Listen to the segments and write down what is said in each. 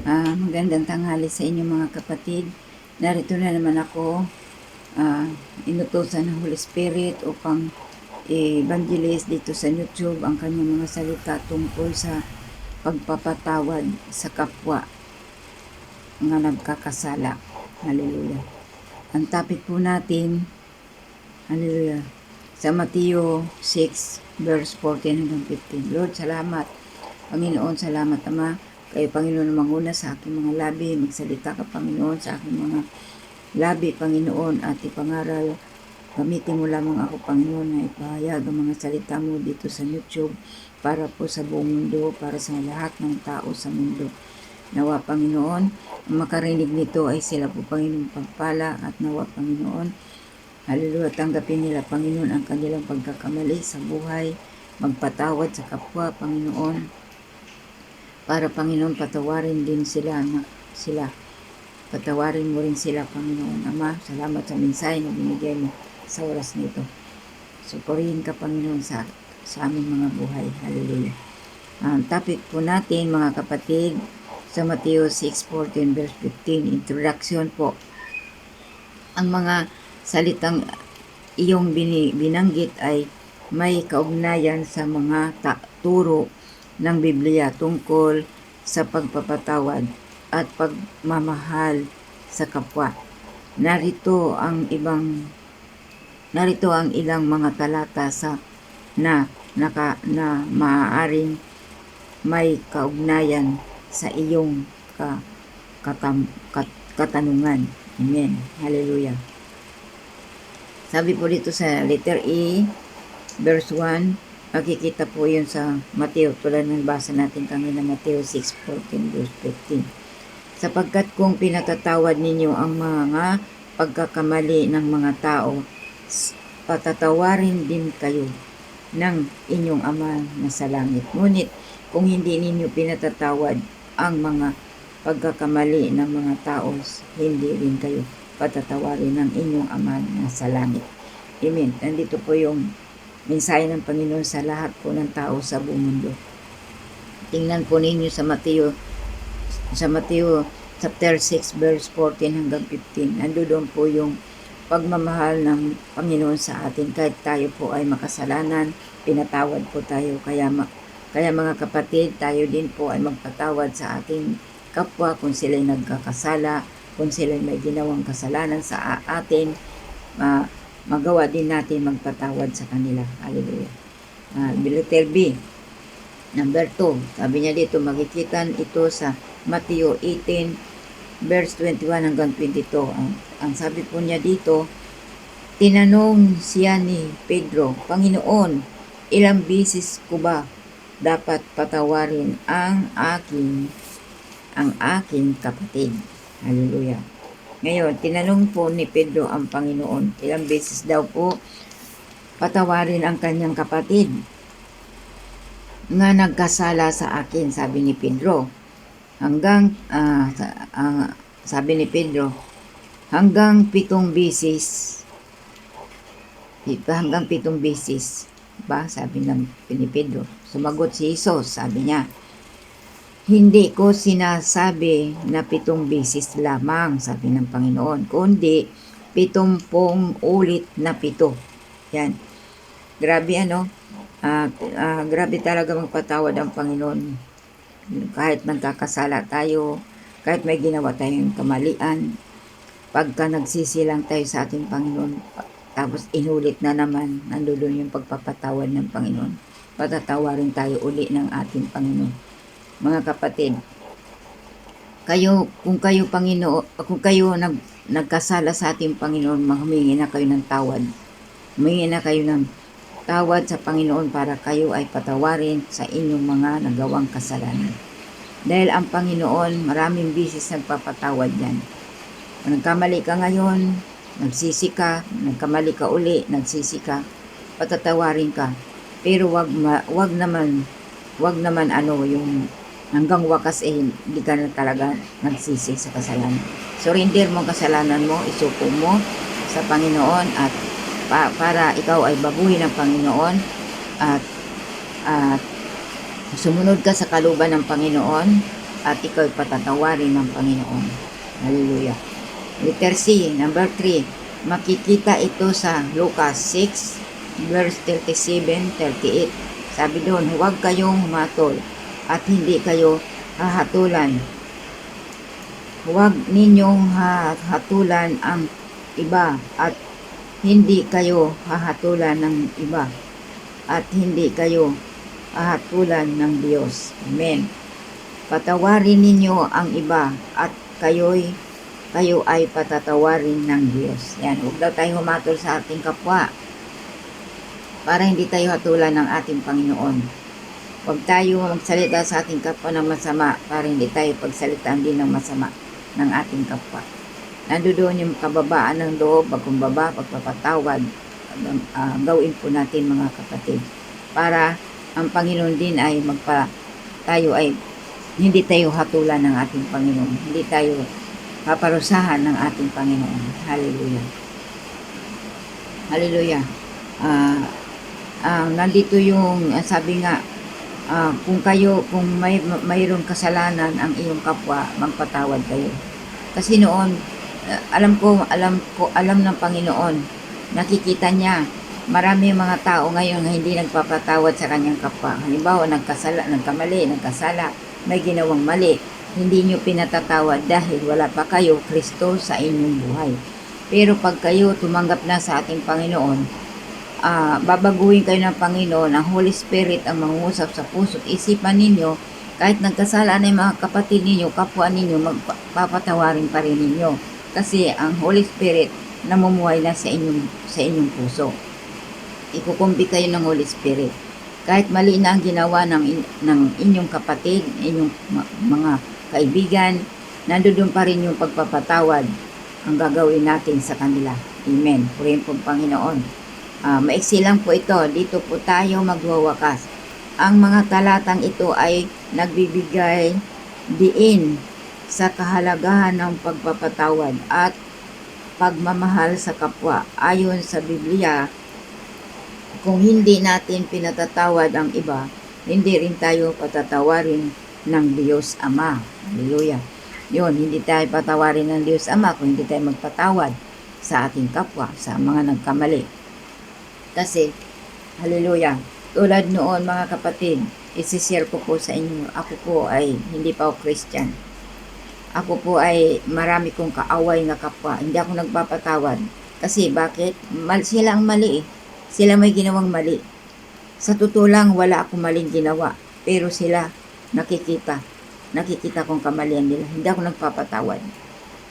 Ah, magandang tanghali sa inyo mga kapatid. Narito na naman ako, ah, inutosan ng Holy Spirit upang evangelist dito sa YouTube ang kanyang mga salita tungkol sa pagpapatawad sa kapwa nga nagkakasala. Hallelujah. Ang topic po natin, Hallelujah, sa Mateo 6 verse 14 hanggang 15. Lord, salamat. Panginoon, salamat Ama. Kayo, Panginoon, na manguna sa aking mga labi. Magsalita ka, Panginoon, sa aking mga labi, Panginoon, at ipangaral. Gamitin mo lamang ako, Panginoon, na ipahayag ang mga salita mo dito sa YouTube para po sa buong mundo, para sa lahat ng tao sa mundo. Nawa, Panginoon, ang makarinig nito ay sila po, Panginoon, pagpala at nawa, Panginoon, Hallelujah, tanggapin nila, Panginoon, ang kanilang pagkakamali sa buhay, magpatawad sa kapwa, Panginoon, para Panginoon patawarin din sila na sila. Patawarin mo rin sila, Panginoon Ama. Salamat sa mensahe na binigay mo sa oras nito. Supurihin ka, Panginoon, sa, sa aming mga buhay. Hallelujah. Ang topic po natin, mga kapatid, sa Mateo 6.14 verse 15, introduction po. Ang mga salitang iyong binanggit ay may kaugnayan sa mga turo ng Biblia tungkol sa pagpapatawad at pagmamahal sa kapwa. Narito ang ibang narito ang ilang mga talata sa na naka na maaaring may kaugnayan sa iyong ka, katam, kat, katanungan. Amen. Hallelujah. Sabi po dito sa letter E, verse 1, makikita po yun sa Mateo, tulad ng basa natin kanina, Mateo 6:14 verse 15. Sapagkat kung pinatatawad ninyo ang mga pagkakamali ng mga tao, patatawarin din kayo ng inyong Ama na sa langit. Ngunit kung hindi ninyo pinatatawad ang mga pagkakamali ng mga tao, hindi rin kayo patatawarin ng inyong Ama na sa langit. Amen. Nandito po yung mensahe ng Panginoon sa lahat po ng tao sa buong mundo. Tingnan po ninyo sa Mateo sa Mateo chapter 6 verse 14 hanggang 15. Ando doon po yung pagmamahal ng Panginoon sa atin kahit tayo po ay makasalanan, pinatawad po tayo kaya ma- kaya mga kapatid, tayo din po ay magpatawad sa ating kapwa kung sila'y nagkakasala, kung sila'y may ginawang kasalanan sa atin, ma- magawa din natin magpatawad sa kanila. Hallelujah. Uh, letter B, number 2, sabi niya dito, makikita ito sa Mateo 18, verse 21 hanggang 22. Ang, ang sabi po niya dito, tinanong siya ni Pedro, Panginoon, ilang bisis ko ba dapat patawarin ang aking ang aking kapatid? Hallelujah. Ngayon, tinanong po ni Pedro ang Panginoon, ilang beses daw po patawarin ang kanyang kapatid nga nagkasala sa akin, sabi ni Pedro. Hanggang, sa- ah, sabi ni Pedro, hanggang pitong bisis, hanggang pitong bisis, ba? Sabi ng ni Pedro. Sumagot si Jesus, sabi niya, hindi ko sinasabi na pitong bisis lamang, sabi ng Panginoon, kundi pitumpong ulit na pito. Yan. Grabe ano, ah ah, grabe talaga magpatawad ang Panginoon. Kahit nagkakasala tayo, kahit may ginawa tayong kamalian, pagka nagsisilang tayo sa ating Panginoon, tapos inulit na naman, nandoon yung pagpapatawad ng Panginoon. Patatawarin tayo uli ng ating Panginoon. Mga kapatid, kayo, kung kayo Panginoon, kung kayo nag, nagkasala sa ating Panginoon, humingi na kayo ng tawad. Humingi na kayo ng tawad sa Panginoon para kayo ay patawarin sa inyong mga nagawang kasalanan. Dahil ang Panginoon, maraming bisis nagpapatawad yan. Kung nagkamali ka ngayon, nagsisi ka, nagkamali ka uli, nagsisi ka, patatawarin ka. Pero wag, ma, wag naman, wag naman ano yung hanggang wakas eh, hindi ka na talaga nagsisi sa kasalanan. Surrender mo kasalanan mo, isuko mo sa Panginoon at pa, para ikaw ay baguhin ng Panginoon at at sumunod ka sa kaluban ng Panginoon at ikaw patatawarin ng Panginoon. Hallelujah. Letter C, number 3. Makikita ito sa Lucas 6, verse 37, 38. Sabi doon, huwag kayong humatol at hindi kayo hahatulan. Huwag ninyong hahatulan ang iba at hindi kayo hahatulan ng iba at hindi kayo hahatulan ng Diyos. Amen. Patawarin ninyo ang iba at kayo'y kayo ay patatawarin ng Diyos. Yan, huwag daw tayo humatol sa ating kapwa para hindi tayo hatulan ng ating Panginoon. Huwag tayo magsalita sa ating kapwa ng masama para hindi tayo pagsalitaan din ng masama ng ating kapwa. Nandoon yung kababaan ng loob, pagkumbaba, pagpapatawad, uh, gawin po natin mga kapatid. Para ang Panginoon din ay magpa, tayo ay hindi tayo hatulan ng ating Panginoon. Hindi tayo paparusahan ng ating Panginoon. Hallelujah. Hallelujah. Ah, uh, nandito yung uh, sabi nga uh, kung kayo kung may mayroong kasalanan ang iyong kapwa, magpatawad kayo. Kasi noon uh, alam ko alam ko alam ng Panginoon nakikita niya marami mga tao ngayon na hindi nagpapatawad sa kanyang kapwa. Halimbawa, nagkasala, nagkamali, nagkasala, may ginawang mali hindi nyo pinatatawad dahil wala pa kayo Kristo sa inyong buhay. Pero pag kayo tumanggap na sa ating Panginoon, uh, babaguhin kayo ng Panginoon, ang Holy Spirit ang mangusap sa puso at isipan ninyo, kahit nagkasala na yung mga kapatid ninyo, kapwa ninyo, magpapatawarin pa rin ninyo. Kasi ang Holy Spirit namumuhay na sa inyong, sa inyong puso. Ikukumbi kayo ng Holy Spirit. Kahit mali na ang ginawa ng, ng inyong kapatid, inyong mga kaibigan, nandoon pa rin yung pagpapatawad ang gagawin natin sa kanila. Amen. Purihin po Panginoon. Uh, maiksi lang po ito. Dito po tayo magwawakas. Ang mga talatang ito ay nagbibigay diin sa kahalagahan ng pagpapatawad at pagmamahal sa kapwa. Ayon sa Biblia, kung hindi natin pinatatawad ang iba, hindi rin tayo patatawarin ng Diyos Ama. Hallelujah. Yun, hindi tayo patawarin ng Diyos Ama kung hindi tayo magpatawad sa ating kapwa, sa mga nagkamali. Kasi, hallelujah, tulad noon mga kapatid, isishare ko po sa inyo, ako po ay hindi pa ako Christian. Ako po ay marami kong kaaway na kapwa. Hindi ako nagpapatawad. Kasi bakit? Mal, sila ang mali eh. Sila may ginawang mali. Sa totoo lang, wala akong maling ginawa. Pero sila, nakikita. Nakikita kong kamalian nila. Hindi ako nagpapatawad.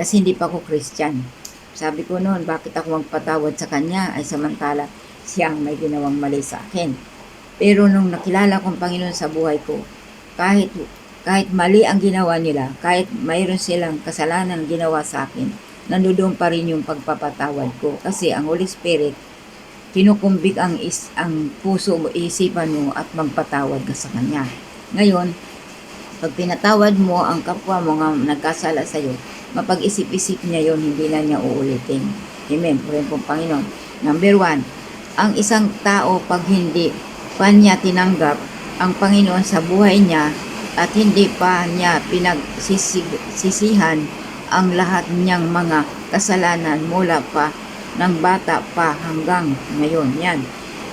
Kasi hindi pa ako Christian. Sabi ko noon, bakit ako magpatawad sa kanya ay samantala siyang may ginawang mali sa akin. Pero nung nakilala kong Panginoon sa buhay ko, kahit kahit mali ang ginawa nila, kahit mayroon silang kasalanan ginawa sa akin, nandoon pa rin yung pagpapatawad ko. Kasi ang Holy Spirit, kinukumbig ang, is, ang puso mo, isipan mo at magpatawad ka sa Kanya. Ngayon, pag pinatawad mo ang kapwa mo nga nagkasala sa iyo, mapag-isip-isip niya yon hindi na niya uulitin. Amen. Purihin po Panginoon. Number one, ang isang tao pag hindi pa niya tinanggap ang Panginoon sa buhay niya at hindi pa niya pinagsisihan ang lahat niyang mga kasalanan mula pa ng bata pa hanggang ngayon. Yan.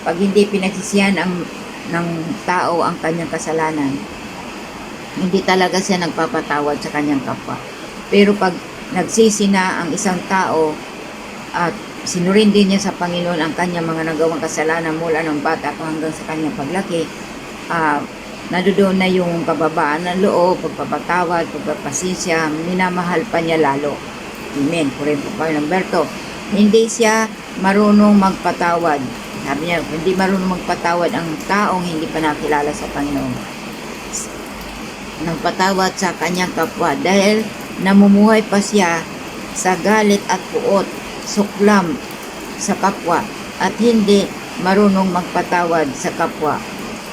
Pag hindi pinagsisihan ang ng tao ang kanyang kasalanan, hindi talaga siya nagpapatawad sa kanyang kapwa. Pero pag nagsisi na ang isang tao at sinurindi niya sa Panginoon ang kanyang mga nagawang kasalanan mula ng bata pa hanggang sa kanyang paglaki, uh, nadoon na yung kababaan ng loob, pagpapatawad, pagpapasensya, minamahal pa niya lalo. Amen. Purihin po kayo ng Berto. Hindi siya marunong magpatawad sabi niya, hindi marunong magpatawad ang taong hindi pa nakilala sa Panginoon. Nagpatawad sa kanyang kapwa dahil namumuhay pa siya sa galit at puot, suklam sa kapwa at hindi marunong magpatawad sa kapwa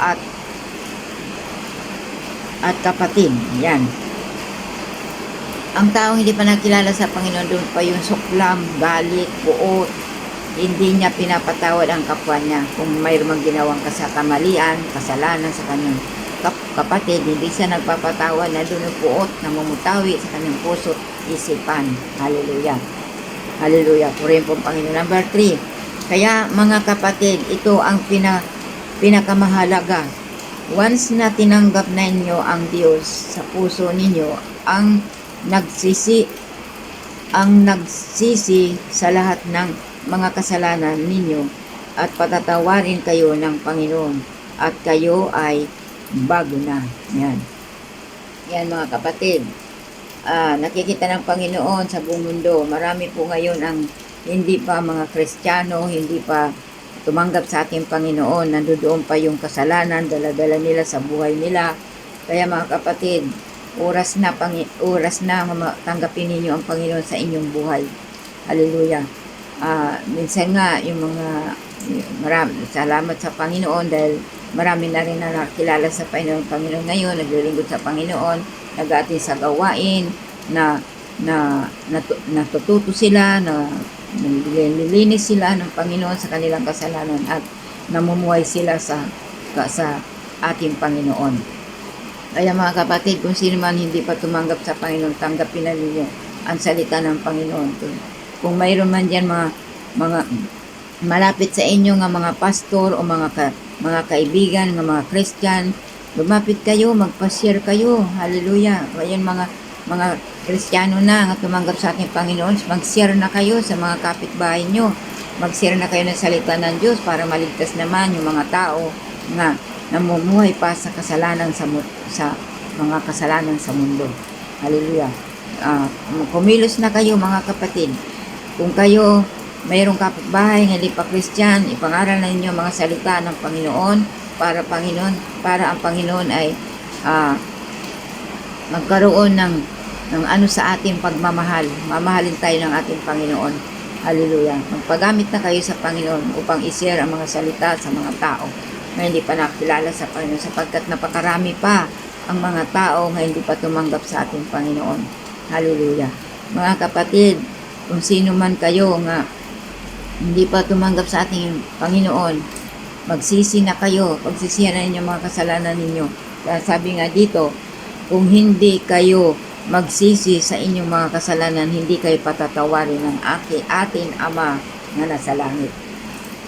at at kapatid. Yan. Ang taong hindi pa nakilala sa Panginoon, doon pa yung suklam, galit, puot, hindi niya pinapatawad ang kapwa niya kung mayroong ginawang kasakamalian, kasalanan sa kanyang kap kapatid, hindi siya nagpapatawa na puot na mamutawi sa kanyang puso isipan. Hallelujah. Hallelujah. Purihin po ang Panginoon. Number three, kaya mga kapatid, ito ang pina, pinakamahalaga. Once na tinanggap na inyo ang Diyos sa puso ninyo, ang nagsisi ang nagsisi sa lahat ng mga kasalanan ninyo at patatawarin kayo ng Panginoon at kayo ay bago na. Yan. Yan mga kapatid. Ah, nakikita ng Panginoon sa buong mundo. Marami po ngayon ang hindi pa mga Kristiyano, hindi pa tumanggap sa ating Panginoon. Nandoon pa yung kasalanan, daladala nila sa buhay nila. Kaya mga kapatid, oras na pangi, oras na tanggapin ninyo ang Panginoon sa inyong buhay. Hallelujah. Ah, minsan nga yung mga marami salamat sa Panginoon dahil marami na rin na nakilala sa Panginoon, Panginoon ngayon, naglilingkod sa Panginoon, nag-aatin sa gawain, na na natu- natututo sila, na nililinis sila ng Panginoon sa kanilang kasalanan at namumuhay sila sa sa ating Panginoon. Kaya mga kapatid, kung sino man hindi pa tumanggap sa Panginoon, tanggapin na ninyo ang salita ng Panginoon. Kung, kung mayroon man dyan mga, mga malapit sa inyo nga mga pastor o mga ka, mga kaibigan, nga mga Christian, lumapit kayo, magpa-share kayo. Hallelujah. Ngayon mga mga Kristiyano na nga tumanggap sa ating Panginoon, mag-share na kayo sa mga kapitbahay nyo. Mag-share na kayo ng salita ng Diyos para maligtas naman yung mga tao na namumuhay pa sa kasalanan sa sa mga kasalanan sa mundo. Hallelujah. Ah, kumilos na kayo mga kapatid. Kung kayo mayroong kapitbahay hindi pa Christian, ipangaral na ninyo mga salita ng Panginoon para Panginoon para ang Panginoon ay ah, magkaroon ng ng ano sa ating pagmamahal. Mamahalin tayo ng ating Panginoon. Hallelujah. Magpagamit na kayo sa Panginoon upang i-share ang mga salita sa mga tao na hindi pa nakilala sa Panginoon sapagkat napakarami pa ang mga tao na hindi pa tumanggap sa ating Panginoon. Hallelujah. Mga kapatid, kung sino man kayo nga hindi pa tumanggap sa ating Panginoon, magsisi na kayo, pagsisihan na ninyo mga kasalanan ninyo. Sabi nga dito, kung hindi kayo magsisi sa inyong mga kasalanan, hindi kayo patatawarin ng aki, atin Ama na nasa langit.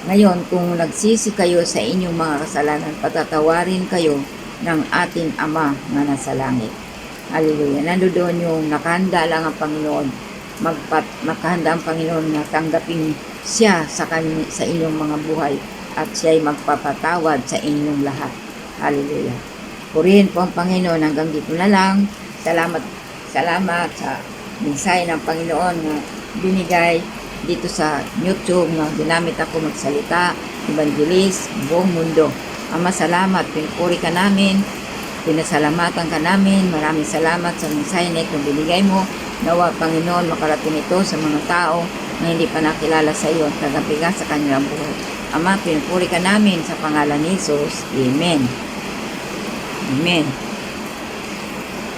Ngayon, kung nagsisi kayo sa inyong mga kasalanan, patatawarin kayo ng ating Ama na nasa langit. Hallelujah. Nandoon yung nakahanda lang ang Panginoon. Magpat, makahanda ang Panginoon na tanggapin siya sa, kany- sa inyong mga buhay at siya'y magpapatawad sa inyong lahat. Hallelujah. Purihin po ang Panginoon hanggang dito na lang. Salamat, salamat sa mensahe ng Panginoon na binigay dito sa YouTube na ginamit ako magsalita, evangelist, buong mundo. Ama, salamat. Pinupuri ka namin. Pinasalamatan ka namin. Maraming salamat sa mensahe na itong binigay mo. Nawa, Panginoon, makarating ito sa mga tao na hindi pa nakilala sa iyo at kagapigan sa kanilang buhay. Ama, pinupuri ka namin sa pangalan ni Jesus. Amen. Amen.